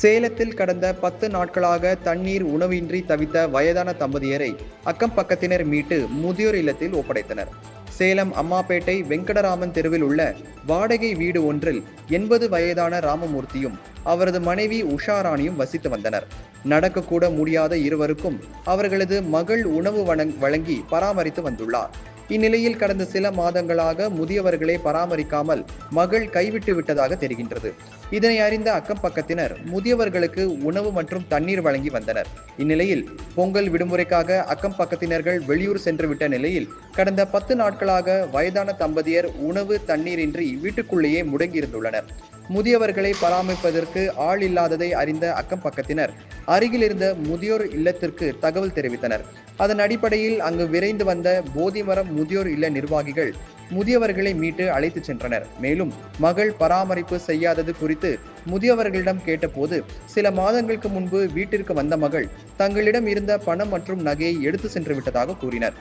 சேலத்தில் கடந்த பத்து நாட்களாக தண்ணீர் உணவின்றி தவித்த வயதான தம்பதியரை அக்கம் பக்கத்தினர் மீட்டு முதியோர் இல்லத்தில் ஒப்படைத்தனர். சேலம் அம்மாப்பேட்டை வெங்கடராமன் தெருவில் உள்ள வாடகை வீடு ஒன்றில் எண்பது வயதான ராமமூர்த்தியும் அவரது மனைவி உஷாராணியும் வசித்து வந்தனர். நடக்கக்கூட முடியாத இருவருக்கும் அவர்களது மகள் உணவு வழங்கி பராமரித்து வந்துள்ளார். இந்நிலையில் கடந்த சில மாதங்களாக முதியவர்களை பராமரிக்காமல் மகள் கைவிட்டு விட்டதாக தெரிகின்றது. இதனை அறிந்த அக்கம் பக்கத்தினர் முதியவர்களுக்கு உணவு மற்றும் தண்ணீர் வழங்கி வந்தனர். இந்நிலையில் பொங்கல் விடுமுறைக்காக அக்கம் பக்கத்தினர்கள் வெளியூர் சென்றுவிட்ட நிலையில் கடந்த பத்து நாட்களாக வயதான தம்பதியர் உணவு தண்ணீரின்றி வீட்டுக்குள்ளேயே முடங்கியிருந்துள்ளனர். முதியவர்களை பராமரிப்பதற்கு ஆள் இல்லாததை அறிந்த அக்கம் பக்கத்தினர் அருகில் இருந்த முதியோர் இல்லத்திற்கு தகவல் தெரிவித்தனர். அதன் அடிப்படையில் அங்கு விரைந்து வந்த போதிமரம் முதியோர் இல்ல நிர்வாகிகள் முதியவர்களை மீட்டு அழைத்துச் சென்றனர். மேலும் மகள் பராமரிப்பு செய்யாதது குறித்து முதியவர்களிடம் கேட்டபோது சில மாதங்களுக்கு முன்பு வீட்டிற்கு வந்த மகள் தங்களிடம் இருந்த பணம் மற்றும் நகையை எடுத்து சென்று விட்டதாக கூறினர்.